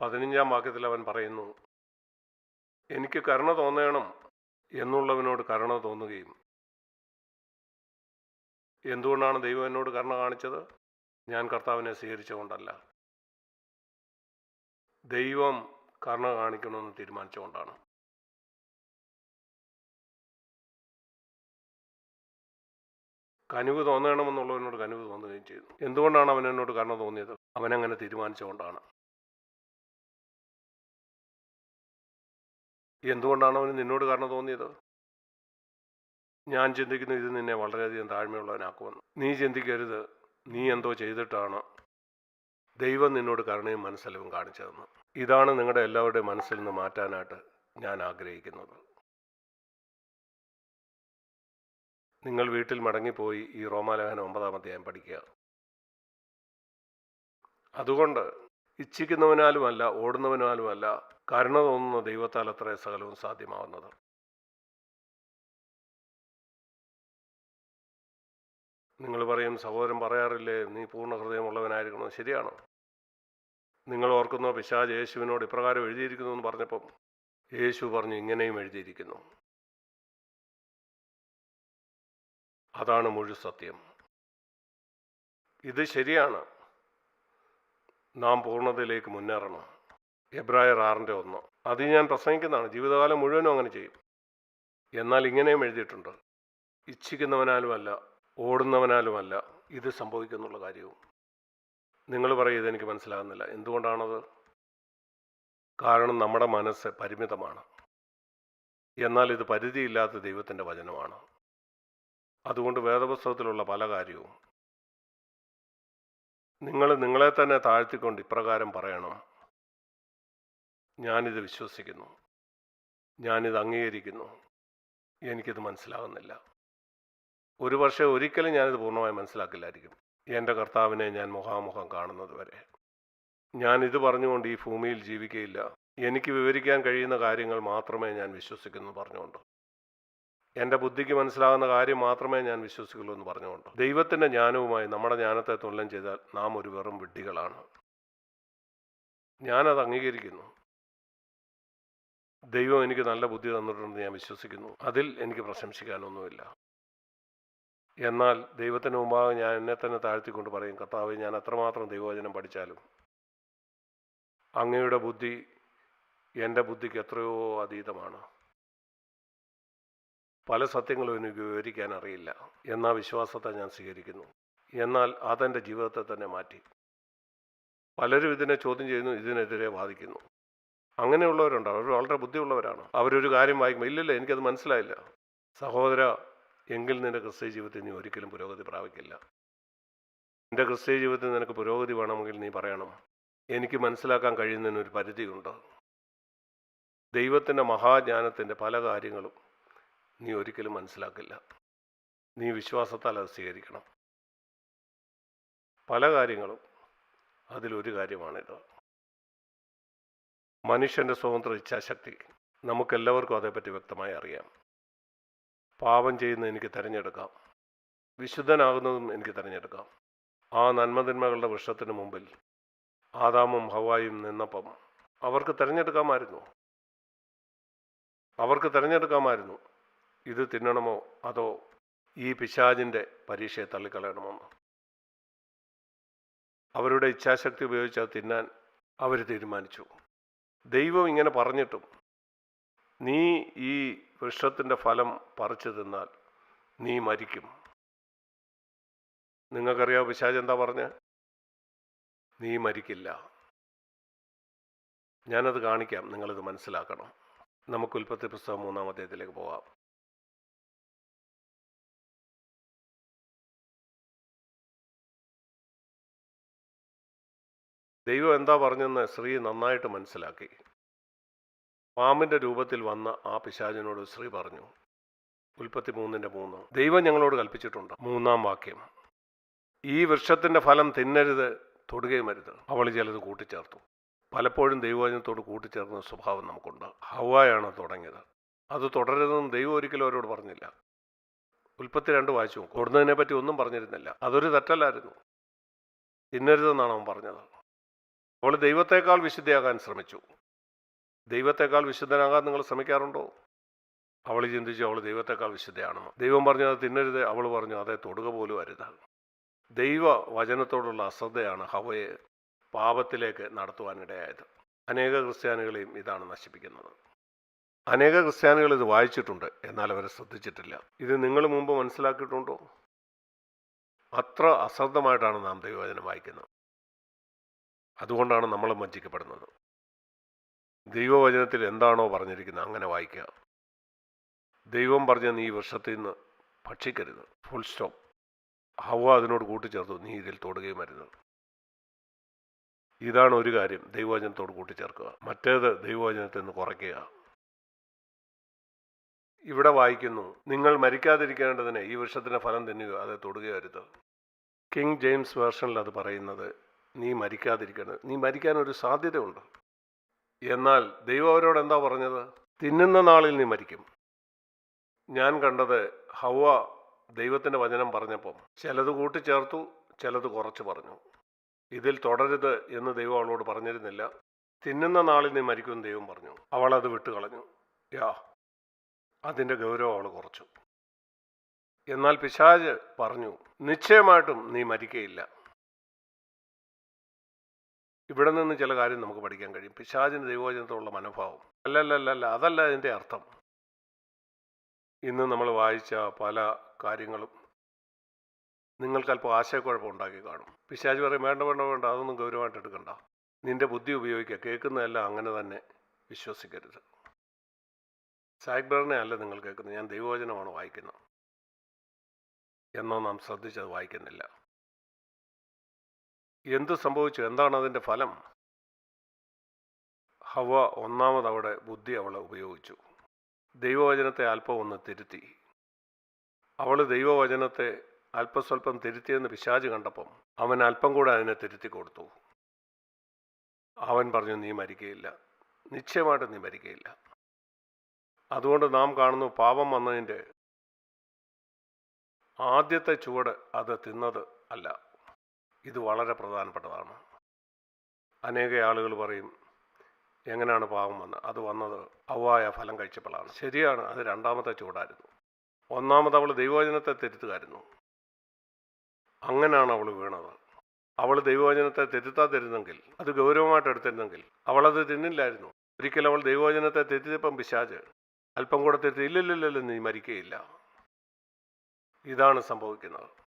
പതിനഞ്ചാം വാക്യത്തിൽ അവൻ പറയുന്നു എനിക്ക് കരുണ തോന്നണം എന്നുള്ളവനോട് കരുണ തോന്നുകയും എന്തുകൊണ്ടാണ് ദൈവം എന്നോട് കരുണ കാണിച്ചത്? ഞാൻ കർത്താവിനെ സ്വീകരിച്ചുകൊണ്ടല്ല ദൈവം കരുണ കാണിക്കണമെന്ന് തീരുമാനിച്ചുകൊണ്ടാണ് കനിവ് തോന്നണമെന്നുള്ളവനോട് കനിവ് തോന്നുകയും ചെയ്തു എന്തുകൊണ്ടാണ് അവൻ എന്നോട് കരുണ തോന്നിയത്? അവനങ്ങനെ തീരുമാനിച്ചുകൊണ്ടാണ് എന്തുകൊണ്ടാണ് അവന് നിന്നോട് കാരണം തോന്നിയത്? ഞാൻ ചിന്തിക്കുന്ന ഇത് നിന്നെ വളരെയധികം താഴ്മയുള്ളവനാക്കുമെന്ന്. നീ ചിന്തിക്കരുത്. നീ എന്തോ ചെയ്തിട്ടാണ് ദൈവം നിന്നോട് കരുണയും മനസ്സലവും കാണിച്ചതെന്ന്. ഇതാണ് നിങ്ങളുടെ എല്ലാവരുടെയും മനസ്സിൽ നിന്ന് മാറ്റാനായിട്ട് ഞാൻ ആഗ്രഹിക്കുന്നത്. നിങ്ങൾ വീട്ടിൽ മടങ്ങിപ്പോയി ഈ റോമാലേഖനം ഒമ്പതാം അധ്യായം പഠിക്കുക. അതുകൊണ്ട് ഇച്ഛിക്കുന്നവനാലുമല്ല ഓടുന്നവനാലുമല്ല കരുണ തോന്നുന്ന ദൈവത്താൽ അത്ര സകലവും സാധ്യമാവുന്നത്. നിങ്ങൾ പറയും സഹോദരൻ പറയാറില്ലേ നീ പൂർണ ഹൃദയമുള്ളവനായിരിക്കണം ശരിയാണ്? നിങ്ങൾ ഓർക്കുന്നോ പിശാജ് യേശുവിനോട് ഇപ്രകാരം എഴുതിയിരിക്കുന്നു എന്ന് പറഞ്ഞപ്പം യേശു പറഞ്ഞു ഇങ്ങനെയും എഴുതിയിരിക്കുന്നു. അതാണ് മുഴു സത്യം. ഇത് ശരിയാണ്. നാം പൂർണതയിലേക്ക് മുന്നേറണം. എബ്രായർ ആറിന്റെ ഒന്ന്. അത് ഞാൻ പ്രസംഗിക്കുന്നതാണ്. ജീവിതകാലം മുഴുവനും അങ്ങനെ ചെയ്യും. എന്നാൽ ഇങ്ങനെയും എഴുതിയിട്ടുണ്ട്. ഇച്ഛിക്കുന്നവനാലുമല്ല ഓടുന്നവനാലുമല്ല ഇത് സംഭവിക്കുന്നുള്ള കാര്യവും. നിങ്ങൾ പറയും ഇതെനിക്ക് മനസ്സിലാകുന്നില്ല. എന്തുകൊണ്ടാണത്? കാരണം നമ്മുടെ മനസ്സ് പരിമിതമാണ്. എന്നാൽ ഇത് പരിധിയില്ലാത്ത ദൈവത്തിന്റെ വചനമാണ്. അതുകൊണ്ട് വേദപുസ്തകത്തിലുള്ള പല കാര്യവും നിങ്ങൾ നിങ്ങളെ തന്നെ താഴ്ത്തിക്കൊണ്ട് ഇപ്രകാരം പറയണം. ഞാനിത് വിശ്വസിക്കുന്നു. ഞാനിത് അംഗീകരിക്കുന്നു. എനിക്കിത് മനസ്സിലാകുന്നില്ല ഒരു പക്ഷേ ഒരിക്കലും ഞാനിത് പൂർണമായി മനസ്സിലാക്കില്ലായിരിക്കും. എന്റെ കർത്താവിനെ ഞാൻ മുഖാമുഖം കാണുന്നത് വരെ ഞാനിത് പറഞ്ഞുകൊണ്ട് ഈ ഭൂമിയിൽ ജീവിക്കയില്ല. എനിക്ക് വിവരിക്കാൻ കഴിയുന്ന കാര്യങ്ങൾ മാത്രമേ ഞാൻ വിശ്വസിക്കുന്നു പറഞ്ഞുകൊണ്ട്. എന്റെ ബുദ്ധിക്ക് മനസ്സിലാകുന്ന കാര്യം മാത്രമേ ഞാൻ വിശ്വസിക്കുള്ളൂ എന്ന് പറഞ്ഞുകൊണ്ട്. ദൈവത്തിന്റെ ജ്ഞാനവുമായി നമ്മുടെ ജ്ഞാനത്തെ തുല്യം ചെയ്താൽ നാം ഒരു വെറും വിഡ്ഢികളാണ്. ഞാനത് അംഗീകരിക്കുന്നു. ദൈവം എനിക്ക് നല്ല ബുദ്ധി തന്നിട്ടുണ്ടെന്ന് ഞാൻ വിശ്വസിക്കുന്നു. അതിൽ എനിക്ക് പ്രശംസിക്കാനൊന്നുമില്ല. എന്നാൽ ദൈവത്തിന് മുമ്പാകെ ഞാൻ എന്നെ തന്നെ താഴ്ത്തിക്കൊണ്ട് പറയും കർത്താവ് ഞാൻ അത്രമാത്രം ദൈവവചനം പഠിച്ചാലും അങ്ങയുടെ ബുദ്ധി എന്റെ ബുദ്ധിക്ക് എത്രയോ അതീതമാണ്. പല സത്യങ്ങളും എനിക്ക് വിവരിക്കാൻ അറിയില്ല എന്ന വിശ്വാസത്തെ ഞാൻ സ്വീകരിക്കുന്നു. എന്നാൽ അതെന്റെ ജീവിതത്തെ തന്നെ മാറ്റി. പലരും ഇതിനെ ചോദ്യം ചെയ്യുന്നു ഇതിനെതിരെ വാദിക്കുന്നു. അങ്ങനെയുള്ളവരുണ്ട് അവർ വളരെ ബുദ്ധിയുള്ളവരാണ്. അവരൊരു കാര്യം വായിക്കുമ്പോൾ ഇല്ലില്ല എനിക്കത് മനസ്സിലായില്ല. സഹോദര എങ്കിൽ നിന്റെ ക്രിസ്ത്യ ജീവിതത്തിൽ നീ ഒരിക്കലും പുരോഗതി പ്രാപിക്കില്ല. നിന്റെ ക്രിസ്ത്യ ജീവിതത്തിൽ നിനക്ക് പുരോഗതി വേണമെങ്കിൽ നീ പറയണം. എനിക്ക് മനസ്സിലാക്കാൻ കഴിയുന്നതിനൊരു പരിധിയുണ്ട്. ദൈവത്തിന്റെ മഹാജ്ഞാനത്തിന്റെ പല കാര്യങ്ങളും നീ ഒരിക്കലും മനസ്സിലാക്കില്ല. നീ വിശ്വാസത്താൽ അത് സ്വീകരിക്കണം. പല കാര്യങ്ങളും അതിലൊരു കാര്യമാണിത് മനുഷ്യന്റെ സ്വതന്ത്ര ഇച്ഛാശക്തി നമുക്കെല്ലാവർക്കും അതേപ്പറ്റി വ്യക്തമായി അറിയാം. പാപം ചെയ്യുന്നത് എനിക്ക് തിരഞ്ഞെടുക്കാം. വിശുദ്ധനാകുന്നതും എനിക്ക് തിരഞ്ഞെടുക്കാം. ആ നന്മതിന്മകളുടെ വൃക്ഷത്തിന് മുമ്പിൽ ആദാമും ഹവായും നിന്നപ്പം അവർക്ക് തിരഞ്ഞെടുക്കാമായിരുന്നു. അവർക്ക് തിരഞ്ഞെടുക്കാമായിരുന്നു. ഇത് തിന്നണമോ? അതോ ഈ പിശാജിന്റെ പരീക്ഷയെ തള്ളിക്കളയണമെന്ന് അവരുടെ ഇച്ഛാശക്തി ഉപയോഗിച്ച് അത് തിന്നാൻ അവർ തീരുമാനിച്ചു. ദൈവം ഇങ്ങനെ പറഞ്ഞിട്ടും നീ ഈ വൃക്ഷത്തിന്റെ ഫലം പറിച്ചു തിന്നാൽ നീ മരിക്കും. നിങ്ങൾക്കറിയാ പിശാജ് എന്താ പറഞ്ഞ? നീ മരിക്കില്ല. ഞാനത് കാണിക്കാം നിങ്ങളിത് മനസ്സിലാക്കണം. നമുക്ക് ഉൽപ്പത്തി പുസ്തകം മൂന്നാം അധ്യായത്തിലേക്ക് പോകാം. ദൈവം എന്താ പറഞ്ഞെന്ന് ശ്രീ നന്നായിട്ട് മനസ്സിലാക്കി. പാമ്പിന്റെ രൂപത്തിൽ വന്ന ആ പിശാചിനോട് ശ്രീ പറഞ്ഞു ഉൽപ്പത്തി മൂന്നിന്റെ മൂന്ന് ദൈവം ഞങ്ങളോട് കൽപ്പിച്ചിട്ടുണ്ട്. മൂന്നാം വാക്യം ഈ വൃക്ഷത്തിന്റെ ഫലം തിന്നരുത് തൊടുകയും അരുത്. അവൾ ചിലത് കൂട്ടിച്ചേർത്തു. പലപ്പോഴും ദൈവവചനത്തോട് കൂട്ടിച്ചേർക്കുന്ന സ്വഭാവം നമുക്കുണ്ട്. ഹവായാണ് തുടങ്ങിയത്. അത് തുടരുതെന്നും ദൈവം ഒരിക്കലും അവരോട് പറഞ്ഞില്ല. ഉൽപ്പത്തി രണ്ട് വായിച്ചു നോക്കും. തൊടുന്നതിനെ പറ്റി ഒന്നും പറഞ്ഞിരുന്നില്ല. അതൊരു തെറ്റല്ലായിരുന്നു. തിന്നരുതെന്നാണ് അവൻ പറഞ്ഞത്. അവൾ ദൈവത്തെക്കാൾ വിശുദ്ധയാകാൻ ശ്രമിച്ചു. ദൈവത്തെക്കാൾ വിശുദ്ധനാകാൻ നിങ്ങൾ ശ്രമിക്കാറുണ്ടോ? അവൾ ചിന്തിച്ചു അവൾ ദൈവത്തെക്കാൾ വിശുദ്ധയാണെന്ന്. ദൈവം പറഞ്ഞു അത് തിന്നരുത്. അവൾ പറഞ്ഞു അതേ തൊടുക പോലും അരുത്. ദൈവ വചനത്തോടുള്ള അശ്രദ്ധയാണ് ഹവയെ പാപത്തിലേക്ക് നടത്തുവാനിടയായത്. അനേക ക്രിസ്ത്യാനികളെയും ഇതാണ് നശിപ്പിക്കുന്നത്. അനേക ക്രിസ്ത്യാനികൾ ഇത് വായിച്ചിട്ടുണ്ട് എന്നാൽ അവരെ ശ്രദ്ധിച്ചിട്ടില്ല. ഇത് നിങ്ങൾ മുമ്പ് മനസ്സിലാക്കിയിട്ടുണ്ടോ? അത്ര അശ്രദ്ധമായിട്ടാണ് നാം ദൈവവചനം വായിക്കുന്നത്. അതുകൊണ്ടാണ് നമ്മൾ വഞ്ചിക്കപ്പെടുന്നത്. ദൈവവചനത്തിൽ എന്താണോ പറഞ്ഞിരിക്കുന്നത് അങ്ങനെ വായിക്കുക. ദൈവം പറഞ്ഞ നീ വൃക്ഷത്തിൽ നിന്ന് ഭക്ഷിക്കരുത്. ഫുൾ സ്റ്റോപ്പ് ഹവ അതിനോട് കൂട്ടിച്ചേർത്തു. നീ ഇതിൽ തൊടുകയും അരുത്. ഇതാണ് ഒരു കാര്യം. ദൈവവചനത്തോട് കൂട്ടിച്ചേർക്കുക. മറ്റേത് ദൈവവചനത്തിൽ നിന്ന് കുറയ്ക്കുക. ഇവിടെ വായിക്കുന്നു നിങ്ങൾ മരിക്കാതിരിക്കേണ്ടതിന് ഈ വൃക്ഷത്തിന്റെ ഫലം തിന്നുക അത് തൊടുകയരുത് കിങ് ജെയിംസ് വേർഷനിൽ അത് പറയുന്നത് നീ മരിക്കാതിരിക്കണം നീ മരിക്കാൻ ഒരു സാധ്യതയുണ്ട്. എന്നാൽ ദൈവം അവരോട് എന്താ പറഞ്ഞത്? തിന്നുന്ന നാളിൽ നീ മരിക്കും. ഞാൻ കണ്ടത് ഹവ ദൈവത്തിന്റെ വചനം പറഞ്ഞപ്പം ചിലത് കൂട്ടിച്ചേർത്തു ചിലത് കുറച്ച് പറഞ്ഞു. ഇതിൽ തുടരുത് എന്ന് ദൈവം അവളോട് പറഞ്ഞിരുന്നില്ല. തിന്നുന്ന നാളിൽ നീ മരിക്കുമെന്ന് ദൈവം പറഞ്ഞു. അവൾ അത് വിട്ടുകളഞ്ഞു. യാ അതിന്റെ ഗൗരവം അവൾ കുറച്ചു. എന്നാൽ പിശാജ് പറഞ്ഞു നിശ്ചയമായിട്ടും നീ മരിക്കയില്ല. ഇവിടെ നിന്ന് ചില കാര്യം നമുക്ക് പഠിക്കാൻ കഴിയും. പിശാചിന് ദൈവവചനത്തോടുള്ള മനോഭാവം. അല്ലല്ലല്ല അതല്ല അതിന്റെ അർത്ഥം. ഇന്ന് നമ്മൾ വായിച്ച പല കാര്യങ്ങളും നിങ്ങൾക്ക് അല്പം ആശയക്കുഴപ്പം ഉണ്ടാക്കി കാണും. പിശാജ് പറയും വേണ്ട വേണ്ട വേണ്ട അതൊന്നും ഗൗരവമായിട്ട് എടുക്കണ്ട. നിന്റെ ബുദ്ധി ഉപയോഗിക്കുക. കേൾക്കുന്നതെല്ലാം അങ്ങനെ തന്നെ വിശ്വസിക്കരുത്. സായിബ്രറിനെ അല്ല നിങ്ങൾ കേൾക്കുന്നത്. ഞാൻ ദൈവവചനമാണ് വായിക്കുന്നത്. എന്നോ നാം ശ്രദ്ധിച്ചത് വായിക്കുന്നില്ല. എന്ത് സംഭവിച്ചു? എന്താണ് അതിന്റെ ഫലം? ഹവ ഒന്നാമത് അവിടെ ബുദ്ധി അവളെ ഉപയോഗിച്ചു. ദൈവവചനത്തെ അല്പം ഒന്ന് തിരുത്തി. അവൾ ദൈവവചനത്തെ അല്പസ്വല്പം തിരുത്തിയെന്ന് പിശാജ് കണ്ടപ്പം അവൻ അല്പം കൂടെ അതിനെ തിരുത്തി കൊടുത്തു. അവൻ പറഞ്ഞു നീ മരിക്കയില്ല. നിശ്ചയമായിട്ട് നീ മരിക്കയില്ല. അതുകൊണ്ട് നാം കാണുന്നു പാപം വന്നതിന്റെ ആദ്യത്തെ ചുവട് അത് തിന്നത് അല്ല. ഇത് വളരെ പ്രധാനപ്പെട്ടതാണ്. അനേക ആളുകൾ പറയും എങ്ങനെയാണ് പാവം വന്നത് അത് വന്നത് അവ്വായ ഫലം കഴിച്ചപ്പോഴാണ്. ശരിയാണ് അത് രണ്ടാമത്തെ ചൂടായിരുന്നു. ഒന്നാമത് അവൾ ദൈവവചനത്തെ തിരുത്തുകയായിരുന്നു. അങ്ങനെയാണ് അവൾ വീണത്. അവൾ ദൈവവചനത്തെ തിരുത്താതിരുന്നെങ്കിൽ അത് ഗൗരവമായിട്ട് എടുത്തിരുന്നെങ്കിൽ അവളത് തിന്നില്ലായിരുന്നു. ഒരിക്കൽ അവൾ ദൈവവചനത്തെ തിരുത്തിയപ്പം പിശാജ് അല്പം കൂടെ തെറ്റി ഇല്ലല്ലോ നീ മരിക്കുകയില്ല ഇതാണ് സംഭവിക്കുന്നത്